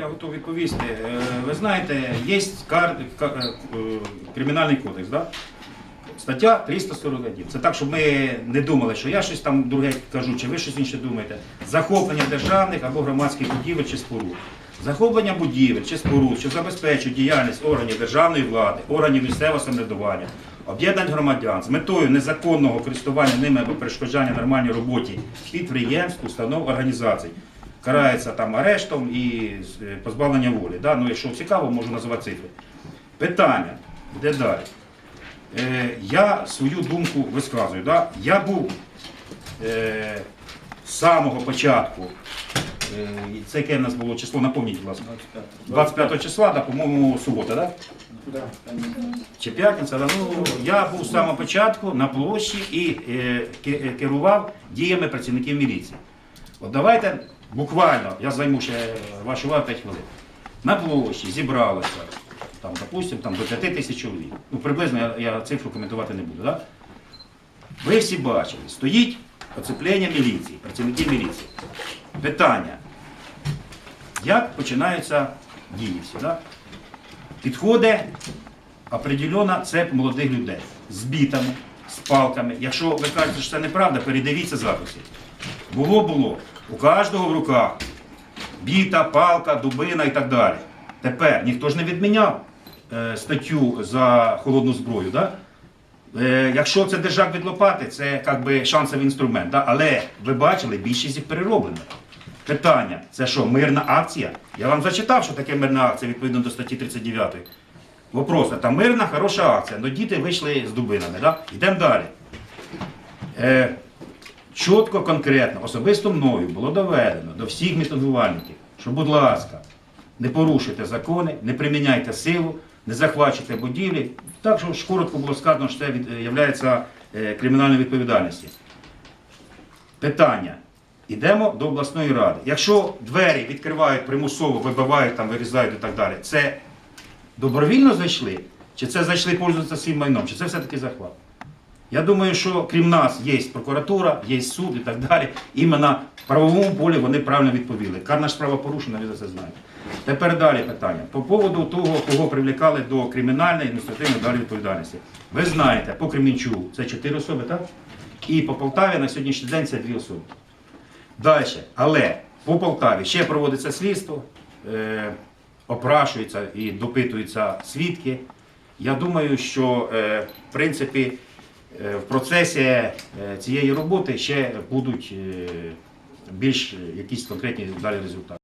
Я готов відповісти. Е, Ви знаєте, є е, кримінальний кодекс, да? стаття 341. Це так, щоб ми не думали, що я щось там друге кажу, чи ви щось інше думаєте. Захоплення державних або громадських будівель чи споруд. Захоплення будівель чи споруд, що забезпечують діяльність органів державної влади, органів місцевого самоврядування, об'єднань громадян з метою незаконного користування ними або перешкоджання нормальній роботі підприємств, установ, організацій. Карається там арештом і е, позбавлення волі. Да? Ну, якщо цікаво, можу називати цифри. Питання. Де далі? Е, я свою думку висказую. Да? Я був е, з самого початку, е, це яке в нас було число, напомніть, будь ласка. 25 числа, да, по-моєму, субота, да? чи п'ятниця, да? ну, я був з самого початку на площі і е, е, керував діями працівників міліції. От давайте буквально, я займу ще вашу увагу 5 хвилин. На площі зібралося, там, допустимо, там, до 5 тисяч чоловік. Ну, приблизно я, я цифру коментувати не буду. Да? Ви всі бачили, стоїть оцеплення міліції, працівників міліції. Питання. Як починаються дії всі? Да? Підходить определена цеп молодих людей з бітами, з палками. Якщо ви кажете, що це неправда, передивіться записи. Було, було. У кожного в руках біта, палка, дубина і так далі. Тепер ніхто ж не відміняв е, статтю за холодну зброю. Да? Е, якщо це держак від лопати, це як би шансовий інструмент. Да? Але ви бачили, більшість їх перероблено. Питання, це що, мирна акція? Я вам зачитав, що таке мирна акція відповідно до статті 39. Вопрос, а там мирна, хороша акція. Ну діти вийшли з дубинами. Да? Йдемо далі. Е, чітко, конкретно, особисто мною було доведено до всіх мітингувальників, що, будь ласка, не порушуйте закони, не приміняйте силу, не захвачуйте будівлі. Так що ж коротко було сказано, що це є кримінальною відповідальністю. Питання. Йдемо до обласної ради. Якщо двері відкривають примусово, вибивають, там, вирізають і так далі, це добровільно зайшли? Чи це зайшли пользуватися своїм майном? Чи це все-таки захват? Я думаю, що крім нас є прокуратура, є суд і так далі. Іменно в правовому полі вони правильно відповіли. Карна справа порушена, ви за це знаєте. Тепер далі питання. По поводу того, кого привлікали до кримінальної адміністративної далі відповідальності. Ви знаєте, по Кремінчу це чотири особи, так? І по Полтаві на сьогоднішній день це дві особи. Далі, але по Полтаві ще проводиться слідство, е, опрашуються і допитуються свідки. Я думаю, що е, в принципі в процесі е, цієї роботи ще будуть е, більш е, якісь конкретні далі результати.